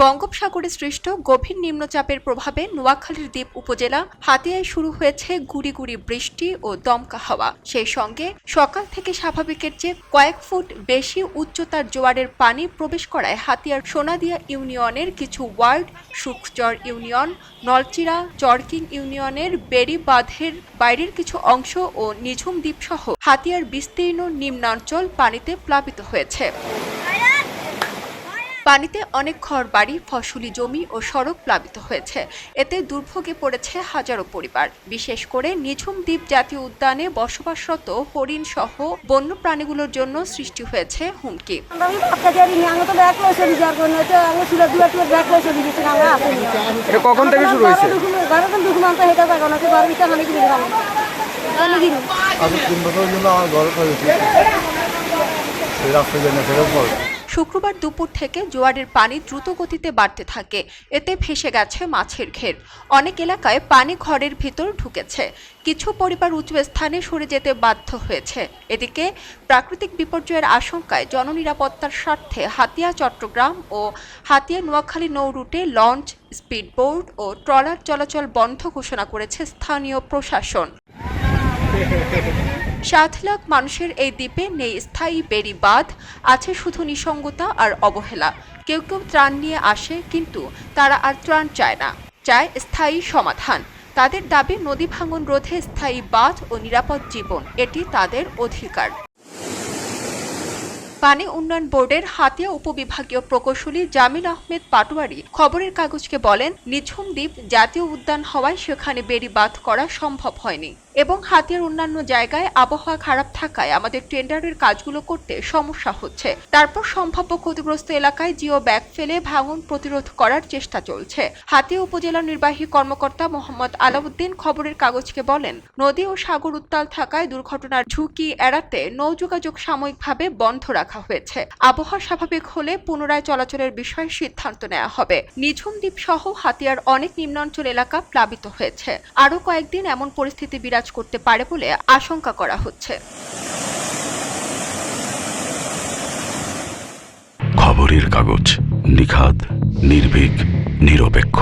বঙ্গোপসাগরে সৃষ্ট গভীর নিম্নচাপের প্রভাবে নোয়াখালীর দ্বীপ উপজেলা হাতিয়ায় শুরু হয়েছে গুড়ি গুড়ি বৃষ্টি ও দমকা হাওয়া। সেই সঙ্গে সকাল থেকে স্বাভাবিকের চেয়ে কয়েক ফুট বেশি উচ্চতার জোয়ারের পানি প্রবেশ করায় হাতিয়ার সোনাদিয়া ইউনিয়নের কিছু ওয়ার্ড, সুখচর ইউনিয়ন, নলচিরা, চরকিং ইউনিয়নের বেড়ি বাঁধের বাইরের কিছু অংশ ও নিঝুম দ্বীপসহ হাতিয়ার বিস্তীর্ণ নিম্নাঞ্চল পানিতে প্লাবিত হয়েছে। পানিতে অনেক ঘরবাড়ি ফসলি জমি ও সড়ক প্লাবিত হয়েছে। এতে দুর্ভোগে পড়েছে হাজারো পরিবার। বিশেষ করে নিঝুম দ্বীপ জাতীয় উদ্যানে বসবাসরত হরিণ সহ বন্য প্রাণীগুলোর জন্য সৃষ্টি হয়েছে হুমকি। আমি কখন থেকে শুরু হয়েছে? তিন বছর জন্য আমার ঘরে রাস্তা শুক্রবার দুপুর থেকে জোয়ারের পানি দ্রুত গতিতে বাড়তে থাকে। এতে ভেসে গেছে মাছের ঘের। অনেক এলাকায় পানি ঘরের ভিতর ঢুকেছে। কিছু পরিবার উঁচু স্থানে সরে যেতে বাধ্য হয়েছে। এদিকে প্রাকৃতিক বিপর্যয়ের আশঙ্কায় জননিরাপত্তার স্বার্থে হাতিয়া, চট্টগ্রাম ও হাতিয়া, নোয়াখালী নৌ রুটে লঞ্চ, স্পিডবোট ও ট্রলার চলাচল বন্ধ ঘোষণা করেছে স্থানীয় প্রশাসন। সাত লাখ মানুষের এই দ্বীপে নেই স্থায়ী বেড়ি বাঁধ, আছে শুধু নিসঙ্গতা আর অবহেলা। কেউ কেউ ত্রাণ নিয়ে আসে, কিন্তু তারা আর ত্রাণ চায় না, চায় স্থায়ী সমাধান। তাদের দাবি নদী ভাঙন রোধে স্থায়ী বাঁধ ও নিরাপদ জীবন, এটি তাদের অধিকার। পানি উন্নয়ন বোর্ডের হাতিয়া উপবিভাগীয় প্রকৌশলী জামিল আহমেদ পাটোয়ারি খবরের কাগজকে বলেন, নিঝুম দ্বীপ জাতীয় উদ্যান হওয়ায় সেখানে বেড়ি বাঁধ করা সম্ভব হয়নি। এবং হাতিয়ার অন্যান্য জায়গায় আবহাওয়া খারাপ থাকায় আমাদের টেন্ডারের কাজগুলো করতে সমস্যা হচ্ছে। তারপর সম্ভাব্য ক্ষতিগ্রস্ত এলাকায় জিও ব্যাগ ফেলে ভাঙন প্রতিরোধ করার চেষ্টা চলছে। হাতিয়া উপজেলা নির্বাহী কর্মকর্তা মোহাম্মদ আলাউদ্দিন খবরের কাগজকে বলেন, নদী ও সাগর উত্তাল থাকায় দুর্ঘটনার ঝুঁকি এড়াতে নৌ যোগাযোগ সাময়িকভাবে বন্ধ রাখা হয়েছে। আবহাওয়া স্বাভাবিক হলে পুনরায় চলাচলের বিষয়ে সিদ্ধান্ত নেওয়া হবে। নিঝুম দ্বীপ সহ হাতিয়ার অনেক নিম্নাঞ্চল এলাকা প্লাবিত হয়েছে। আরও কয়েকদিন এমন পরিস্থিতি বিরাজ করতে পারে বলে আশঙ্কা করা হচ্ছে। খবরের কাগজ নিখাদ নির্ভীক নিরপেক্ষ।